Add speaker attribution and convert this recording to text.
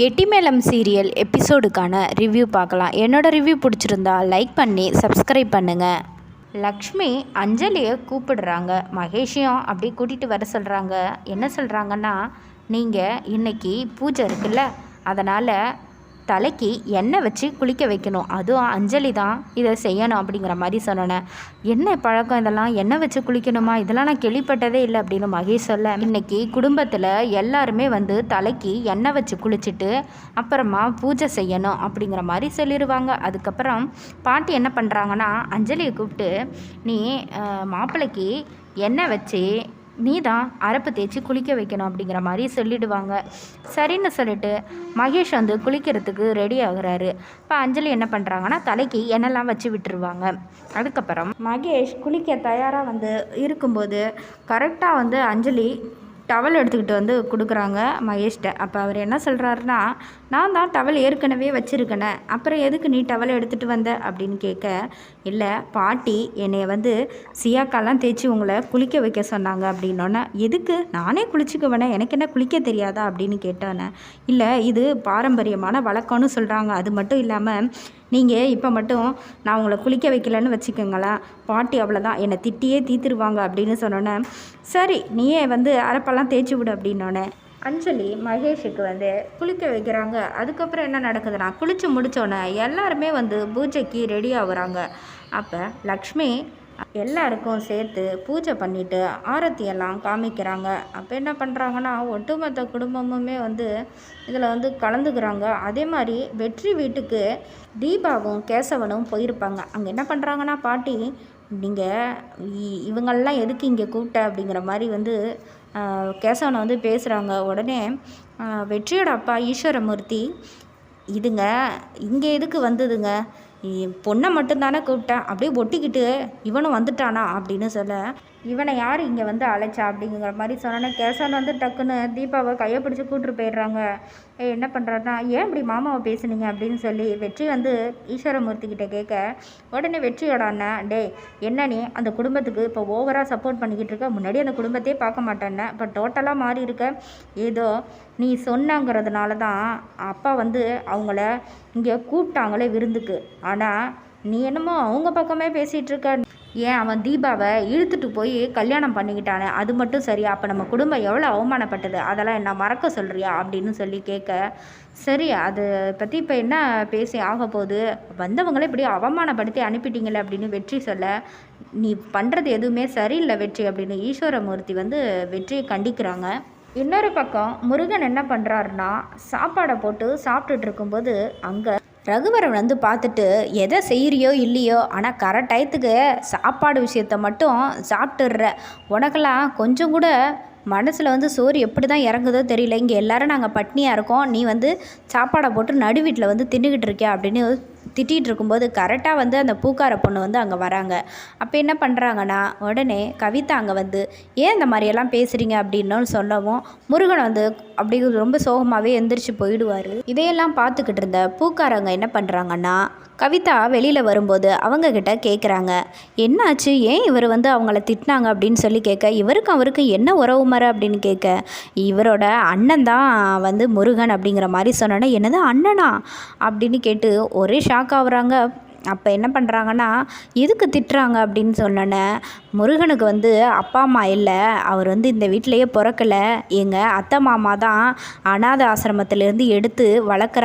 Speaker 1: கெட்டிமேளம் serial எபிசோடுக்கான review பார்க்கலாம். என்னோட review பிடிச்சிருந்தா லைக் பண்ணி சப்ஸ்கிரைப் பண்ணுங்கள் லக்ஷ்மி அஞ்சலியை கூப்பிடுறாங்க. மகேஷையும் அப்படியே கூட்டிகிட்டு வர சொல்கிறாங்க என்ன சொல்கிறாங்கன்னா நீங்கள் இன்றைக்கி பூஜை இருக்குல்ல அதனால் தலைக்கு எண்ணெய் வச்சு குளிக்க வைக்கணும். அதுவும் அஞ்சலி தான். இதை செய்யணும் அப்படிங்கிற மாதிரி சொன்னேன். என்ன பழக்கம் இதெல்லாம்? எண்ணெய் வச்சு குளிக்கணுமா? இதெல்லாம் நான் கேள்விப்பட்டதே இல்லை அப்படின்னு மகேஷ் சொல்ல. இன்னைக்கு குடும்பத்தில் எல்லாருமே வந்து தலைக்கு எண்ணெய் வச்சு குளிச்சுட்டு அப்புறமா பூஜை செய்யணும் அப்படிங்கிற மாதிரி சொல்லிடுவாங்க அதுக்கப்புறம் பாட்டி என்ன பண்ணுறாங்கன்னா அஞ்சலியை கூப்பிட்டு நீ மாப்பிள்ளைக்கு எண்ணெய் வச்சு நீ தான் அரப்பு தேய்ச்சி குளிக்க வைக்கணும் அப்படிங்கிற மாதிரி சொல்லிடுவாங்க. சரின்னு சொல்லிட்டு மகேஷ் வந்து குளிக்கிறதுக்கு ரெடி ஆகுறாரு. இப்போ அஞ்சலி என்ன பண்ணுறாங்கன்னா தலைக்கு எண்ணெய்லாம் வச்சு விட்டுருவாங்க. அதுக்கப்புறம் மகேஷ் குளிக்க தயாராக வந்து இருக்கும்போது கரெக்டாக வந்து அஞ்சலி டவல் எடுத்துக்கிட்டு வந்து கொடுக்குறாங்க மகேஷ்கிட்ட. அப்போ அவர் என்ன சொல்கிறாருன்னா நான் தான் டவல் ஏற்கனவே வச்சுருக்கேனே அப்புறம் எதுக்கு நீ டவல் எடுத்துகிட்டு வந்த? அப்படின்னு கேட்க இல்லை பாட்டி என்னைய வந்து சியாக்காலாம் தேய்ச்சி உங்களை குளிக்க வைக்க சொன்னாங்க. அப்படின்னோன்னே எதுக்கு? நானே குளிச்சுக்குவேனே எனக்கு என்ன குளிக்க தெரியாதா? அப்படின்னு கேட்டானே இல்லை இது பாரம்பரியமான வழக்கம்னு சொல்கிறாங்க அது மட்டும் இல்லாமல் நீங்கள் இப்போ மட்டும் நான் உங்களை குளிக்க வைக்கலன்னு வச்சுக்கோங்களேன். பாட்டி அவ்வளோதான் என்னை திட்டியே தீத்துருவாங்க அப்படின்னு சொன்னோன்னே சரி நீயே வந்து அரப்பெல்லாம் தேய்ச்சி விடு அப்படின்னோடனே அஞ்சலி மகேஷுக்கு வந்து குளிக்க வைக்கிறாங்க. அதுக்கப்புறம் என்ன நடக்குதுன்னா குளித்து முடித்தோன்னே எல்லாருமே வந்து பூஜைக்கு ரெடி ஆகுறாங்க. அப்போ லக்ஷ்மி எல்லாருக்கும் சேர்த்து பூஜை பண்ணிட்டு ஆரத்தி எல்லாம் காமிக்கிறாங்க. அப்போ என்ன பண்ணுறாங்கன்னா ஒட்டுமொத்த குடும்பமுமே வந்து இதில் வந்து கலந்துக்கிறாங்க. அதே மாதிரி வெற்றி வீட்டுக்கு தீபாவும் கேசவனும் போயிருப்பாங்க. அங்கே என்ன பண்ணுறாங்கன்னா பாட்டி நீங்கள் இவங்கள்லாம் எதுக்கு இங்கே கூப்பிட்ட? அப்படிங்கிற மாதிரி வந்து கேசவனை வந்து பேசுகிறாங்க உடனே வெற்றியோட அப்பா ஈஸ்வரமூர்த்தி இதுங்க இங்கே எதுக்கு வந்ததுங்க? பொண்ணை மட்டும்தானே கூப்பிட்டேன். அப்படியே ஒட்டிக்கிட்டு இவனும் வந்துட்டானா? அப்படின்னு சொல்ல இவனை யார் இங்கே வந்து அழைச்சா? அப்படிங்கிற மாதிரி சொன்னோன்னே கேசவன் வந்து டக்குன்னு தீபாவை கையை பிடிச்சி கூப்பிட்டு போயிடுறாங்க. ஏ என்ன பண்ணுறாருனா ஏன் இப்படி மாமாவை பேசுனீங்க? அப்படின்னு சொல்லி வெற்றி வந்து ஈஸ்வரமூர்த்தி கிட்டே கேட்க உடனே வெற்றியோட அண்ணன் டேய் என்ன நீ அந்த குடும்பத்துக்கு இப்போ ஓவராக சப்போர்ட் பண்ணிக்கிட்டு இருக்க? முன்னாடி அந்த குடும்பத்தையே பார்க்க மாட்டேன்ன. இப்போ டோட்டலாக மாறி இருக்க. ஏதோ நீ சொன்னாங்கிறதுனால தான் அப்பா வந்து அவங்கள இங்கே கூப்பிட்டாங்களே விருந்துக்கு. ஆனால் நீ என்னமோ அவங்க பக்கமே பேசிகிட்டு இருக்க ஏன் அவன் தீபாவை இழுத்துட்டு போய் கல்யாணம் பண்ணிக்கிட்டானே? அது மட்டும் சரியா? அப்போ நம்ம குடும்பம் எவ்வளோ அவமானப்பட்டது? அதெல்லாம் என்ன மறக்க சொல்கிறியா அப்படின்னு சொல்லி கேட்க சரி அது பற்றி இப்போ என்ன பேசி ஆக போகுது? வந்தவங்களே இப்படி அவமானப்படுத்தி அனுப்பிட்டீங்களே அப்படின்னு வெற்றி சொல்ல நீ பண்ணுறது எதுவுமே சரியில்லை வெற்றி அப்படின்னு ஈஸ்வரமூர்த்தி வந்து வெற்றியை கண்டிக்கிறாங்க. இன்னொரு பக்கம் முருகன் என்ன பண்ணுறாருன்னா சாப்பாடை போட்டு சாப்பிட்டுட்டு இருக்கும்போது அங்கே ரகுவரன் வந்து பார்த்துட்டு எதை செய்கிறியோ இல்லையோ ஆனால் கரெக்ட் டயத்துக்கு சாப்பாடு விஷயத்த மட்டும் சாப்பிட்டுடுற. உனக்கெல்லாம் கொஞ்சம் கூட மனசில் வந்து சோறு எப்படி தான் இறங்குதோ தெரியல. இங்கே எல்லோரும் நாங்கள் பட்னியாக இருக்கோம். நீ வந்து சாப்பாடை போட்டு நடு வீட்டில் வந்து தின்னுக்கிட்டு இருக்கியா அப்படின்னு திட்டிகிட்டு இருக்கும்போது கரெக்டாக வந்து அந்த பூக்கார பொண்ணு வந்து அங்கே வராங்க. அப்போ என்ன பண்ணுறாங்கன்னா உடனே கவிதா அங்கே வந்து ஏன் இந்த மாதிரியெல்லாம் பேசுகிறீங்க அப்படின்னு சொல்லவும் முருகன் வந்து அப்படி ரொம்ப சோகமாகவே எந்திரிச்சு போயிடுவார். இதையெல்லாம் பார்த்துக்கிட்டு இருந்த பூக்காரங்க என்ன பண்ணுறாங்கன்னா கவிதா வெளியில் வரும்போது அவங்கக்கிட்ட கேட்குறாங்க என்னாச்சு? ஏன் இவர் வந்து அவங்கள திட்டினாங்க? அப்படின்னு சொல்லி கேட்க இவருக்கு அவருக்கு என்ன உறவு மர? அப்படின்னு கேட்க இவரோட அண்ணன் தான் வந்து முருகன் அப்படிங்கிற மாதிரி சொன்னோன்னே என்னது அண்ணனா? அப்படின்னு கேட்டு ஒரே ஷாக் ஷாக் ஆகுறாங்க. அப்போ என்ன பண்ணுறாங்கன்னா எதுக்கு திட்டுறாங்க? அப்படின்னு சொன்னோன்னே முருகனுக்கு வந்து அப்பா அம்மா இல்லை. அவர் வந்து இந்த வீட்டிலையே பிறக்கலை. எங்கள் அத்தை மாமா தான் அனாத ஆசிரமத்திலேருந்து எடுத்து வளர்க்குறாங்க.